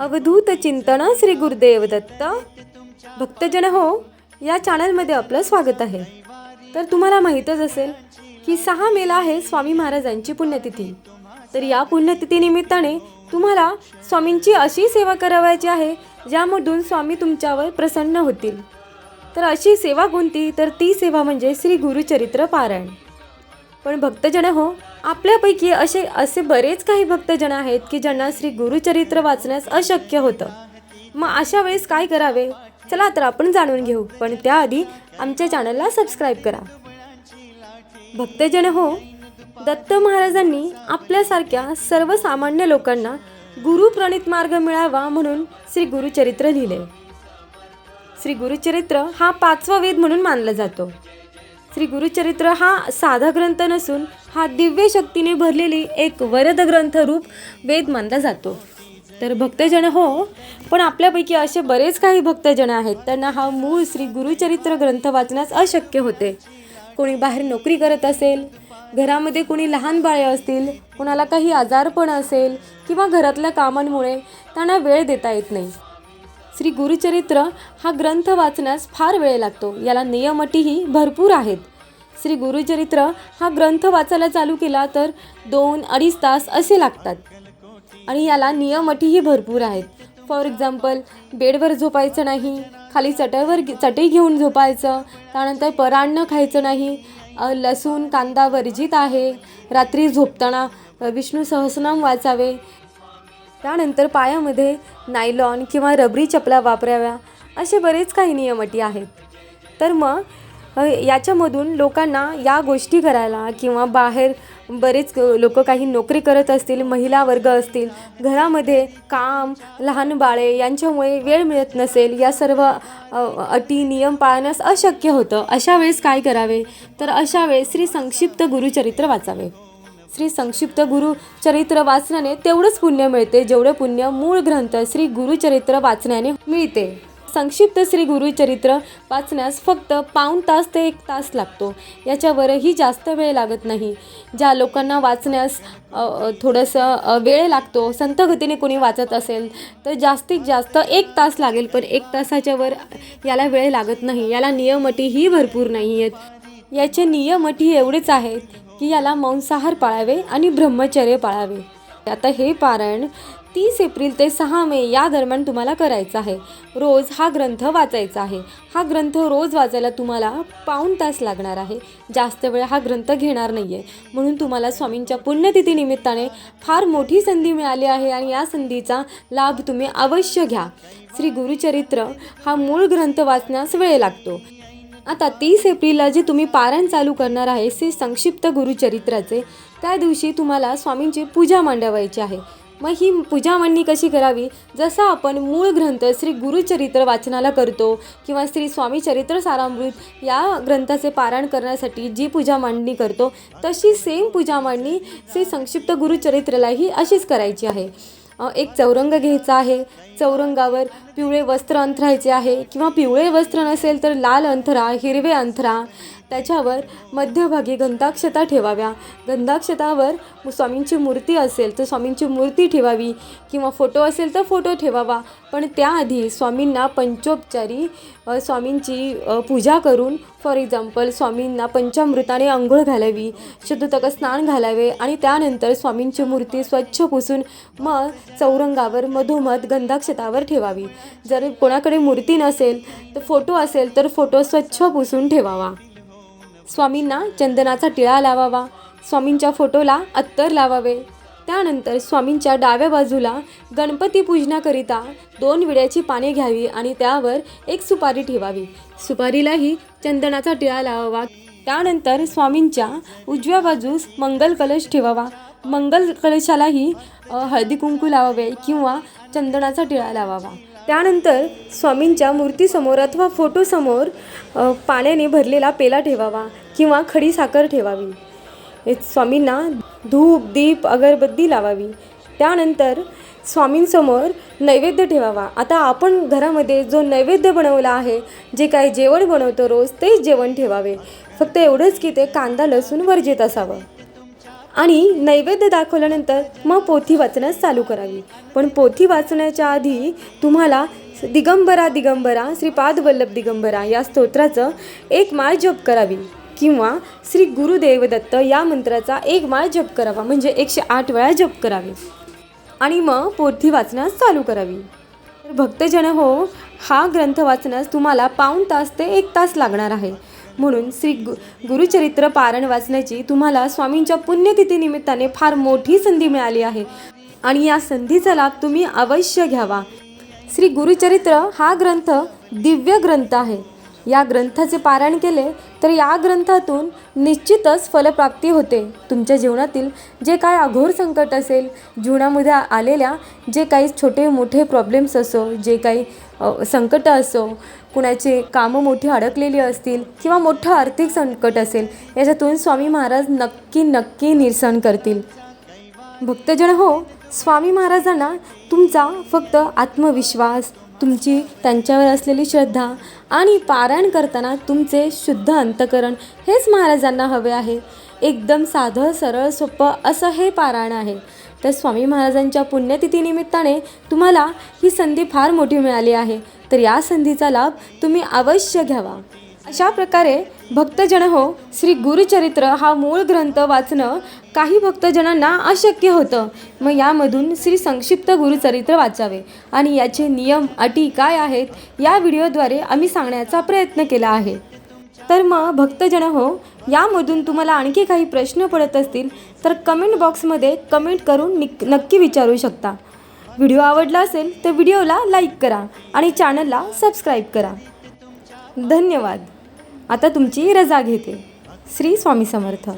अवधूत चिंतन श्री गुरुदेव दत्त. भक्तजन हो या चॅनलमध्ये आपलं स्वागत आहे. तर तुम्हाला माहीतच असेल की सहा मेला आहे स्वामी महाराजांची पुण्यतिथी. तर या पुण्यतिथीनिमित्ताने तुम्हाला स्वामींची अशी सेवा करावायची आहे ज्यामधून स्वामी तुमच्यावर प्रसन्न होतील. तर अशी सेवा कोणती? तर ती सेवा म्हणजे श्री गुरुचरित्र पारायण. पण भक्तजन हो आपल्यापैकी असे असे बरेच काही भक्तजन आहेत की ज्यांना श्री गुरुचरित्र वाचण्यास अशक्य होतं. मग अशा वेळेस काय करावे? चला तर आपण जाणून घेऊ. पण त्याआधी आमच्या चॅनलला सबस्क्राईब करा. भक्तजन हो दत्त महाराजांनी आपल्यासारख्या सर्वसामान्य लोकांना गुरुप्रणित मार्ग मिळावा म्हणून श्री गुरुचरित्र लिहिले. श्री गुरुचरित्र हा पाचवा वेद म्हणून मानला जातो. श्री गुरुचरित्र हा साधा ग्रंथ नसून हा दिव्य शक्तीने भरलेली एक वरद ग्रंथ रूप वेद मानला जातो. तर भक्तजन हो पण आपल्यापैकी असे बरेच काही भक्तजन आहेत. त्यांना हा मूळ श्री गुरुचरित्र ग्रंथ वाचण्यास अशक्य होते. कोणी बाहेर नोकरी करत असेल घरामध्ये कोणी लहान बाळे असतील कोणाला काही आजारपण असेल किंवा घरातल्या कामांमुळे त्यांना वेळ देता येत नाही. श्री गुरुचरित्र हा ग्रंथ वाचण्यास फार वेळ लागतो. याला नियमटीही भरपूर आहेत. श्री गुरुचरित्र हा ग्रंथ वाचायला चालू केला तर दोन अडीच तास असे लागतात. आणि याला नियमटीही भरपूर आहेत. फॉर एक्झाम्पल बेडवर झोपायचं नाही खाली चटईवर चटई घेऊन झोपायचं त्यानंतर परान्न खायचं नाही लसूण कांदा वर्जित आहे रात्री झोपताना विष्णू सहस्रनाम वाचावे त्यानंतर पायामध्ये नायलॉन किंवा रबरी चपला वापराव्या असे बरेच काही नियम अटी आहेत. तर मग याच्यामधून लोकांना या गोष्टी करायला किंवा बाहेर बरेच लोक काही नोकरी करत असतील महिला वर्ग असतील घरामध्ये काम लहान बाळे यांच्यामुळे वेळ मिळत नसेल या सर्व अटी नियम पाळण्यास अशक्य होतं अशा वेळेस काय करावे? तर अशा वेळेस श्री संक्षिप्त गुरुचरित्र वाचावे. श्री संक्षिप्त गुरुचरित्र वाचण्याने तेवढंच पुण्य मिळते जेवढं पुण्य मूळ ग्रंथ श्री गुरुचरित्र वाचण्याने मिळते. संक्षिप्त श्री गुरुचरित्र वाचण्यास फक्त पाऊण तास ते एक तास लागतो. याच्यावरही जास्त वेळ लागत नाही. ज्या लोकांना वाचण्यास थोडंसं वेळ लागतो संतगतीने कोणी वाचत असेल तर जास्तीत जास्त एक तास लागेल पण एक तासाच्यावर याला वेळ लागत नाही. याला नियमटीही भरपूर नाही आहेत याचे नियम अटी एवढेच आहेत की याला मांसाहार पाळावे आणि ब्रह्मचर्य पाळावे. आता हे पारण तीस एप्रिल ते सहा मे या दरम्यान तुम्हाला करायचं आहे. रोज हा ग्रंथ वाचायचा आहे. हा ग्रंथ रोज वाचायला तुम्हाला पाऊण तास लागणार आहे. जास्त वेळ हा ग्रंथ घेणार नाही आहे म्हणून तुम्हाला स्वामींच्या पुण्यतिथीनिमित्ताने फार मोठी संधी मिळाली आहे आणि या संधीचा लाभ तुम्ही अवश्य घ्या. श्री गुरुचरित्र हा मूळ ग्रंथ वाचण्यास वेळ लागतो. आता तीस एप्रिलला जे तुम्ही पारायण चालू करणार आहे से संक्षिप्त गुरुचरित्राचे त्या दिवशी तुम्हाला स्वामींची पूजा मांडवायची आहे. मग ही पूजा मांडणी कशी करावी? जसं आपण मूळ ग्रंथ श्री गुरुचरित्र वाचनाला करतो किंवा श्री स्वामी चरित्र सारामृत या ग्रंथाचे पारायण करण्यासाठी जी पूजा मांडणी करतो तशी सेम पूजा मांडणी श्री संक्षिप्त गुरुचरित्रालाही अशीच करायची आहे. एक चौरंग घ्यायचा आहे. चौरंगावर पिवळे वस्त्र अंथरायचे आहे. किंवा पिवळे वस्त्र नसेल तर लाल अंथरा हिरवे अंथरा. त्याच्यावर मध्यभागी गंधाक्षता ठेवाव्या. गंधाक्षतावर स्वामींची मूर्ती असेल तर स्वामींची मूर्ती ठेवावी किंवा फोटो असेल तर फोटो ठेवावा. पण त्याआधी स्वामींना पंचोपचारी स्वामींची पूजा करून फॉर एक्झाम्पल स्वामींना पंचामृताने आंघोळ घालावी शुद्धतक स्नान घालावे आणि त्यानंतर स्वामींची मूर्ती स्वच्छ पुसून मग चौरंगावर मधोमध गंधाक्षतावर ठेवावी. जर कोणाकडे मूर्ती नसेल तर फोटो असेल तर फोटो स्वच्छ पुसून ठेवावा. स्वामींना चंदनाचा टिळा लावावा स्वामींच्या फोटोला अत्तर लावावे. त्यानंतर स्वामींच्या डाव्या बाजूला गणपती पूजनाकरिता दोन विड्याची पाने घ्यावी आणि त्यावर एक सुपारी ठेवावी. सुपारीलाही चंदनाचा टिळा लावावा. त्यानंतर स्वामींच्या उजव्या बाजूस मंगल कलश ठेवावा. मंगल कलशालाही हळदी कुंकू लावावे किंवा चंदनाचा टिळा लावावा. त्यानंतर स्वामींच्या मूर्तीसमोर अथवा फोटोसमोर पाण्याने भरलेला पेला ठेवावा किंवा खडी साखर ठेवावी. हे स्वामींना धूप दीप अगरबत्ती लावावी. त्यानंतर स्वामींसमोर नैवेद्य ठेवावा. आता आपण घरामध्ये जो नैवेद्य बनवला आहे जे काही जेवण बनवतो रोज तेच जेवण ठेवावे. फक्त एवढंच की ते कांदा लसूण वर्जित असावं आणि नैवेद्य दाखवल्यानंतर मग पोथी वाचण्यास चालू करावी. पण पोथी वाचण्याच्या आधी तुम्हाला दिगंबरा दिगंबरा श्रीपाद वल्लभ दिगंबरा या स्तोत्राचं एक माळ जप करावी. किंवा श्री गुरुदेव दत्त या मंत्राचा एक माळ जप करावा. म्हणजे एकशे आठ वेळा जप करावी. आणि मग पोथी वाचण्यास चालू करावी. तर भक्तजन हो हा ग्रंथ वाचण्यास तुम्हाला पाऊण तास ते एक तास लागणार आहे. म्हणून श्री गु गुरुचरित्र पारण वाचण्याची तुम्हाला स्वामींच्या पुण्यतिथीनिमित्ताने फार मोठी संधी मिळाली आहे. आणि या संधीचा लाभ तुम्ही अवश्य घ्यावा. श्री गुरुचरित्र हा ग्रंथ दिव्य ग्रंथ आहे. या ग्रंथाचे पारायण केले तर या ग्रंथातून निश्चितच फलप्राप्ती होते. तुमच्या जीवनातील जे काय अघोर संकट असेल जीवनामध्ये आलेल्या जे काही छोटे मोठे प्रॉब्लेम्स असो जे काही संकट असो कुणाचे कामं मोठी अडकलेली असतील किंवा मोठं आर्थिक संकट असेल याच्यातून स्वामी महाराज नक्की नक्की निरसन करतील. भक्तजन हो स्वामी महाराजांना तुमचा फक्त आत्मविश्वास तुमची त्यांच्यावर असलेली श्रद्धा आणि पारायण करताना तुमचे शुद्ध अंतकरण हेच महाराजांना हवे आहे. एकदम साधं सरळ सोपं असं हे पारायण आहे. तर स्वामी महाराजांच्या पुण्यतिथीनिमित्ताने तुम्हाला ही संधी फार मोठी मिळाली आहे. तर या संधीचा लाभ तुम्ही अवश्य घ्यावा. अशा प्रकारे भक्तजन हो श्री गुरुचरित्र हा मूळ ग्रंथ वाचणं काही भक्तजनांना अशक्य होतं. मग यामधून श्री संक्षिप्त गुरुचरित्र वाचावे. आणि याचे नियम अटी काय आहेत या व्हिडिओद्वारे आम्ही सांगण्याचा प्रयत्न केला आहे. तर मग भक्तजन हो यामधून तुम्हाला आणखी काही प्रश्न पडत असतील तर कमेंट बॉक्समध्ये कमेंट करून निक नक्की विचारू शकता. व्हिडिओ आवडला असेल तर व्हिडिओला लाईक करा आणि चॅनलला सबस्क्राईब करा. धन्यवाद. आता तुमची रजा घेते. श्री स्वामी समर्थ.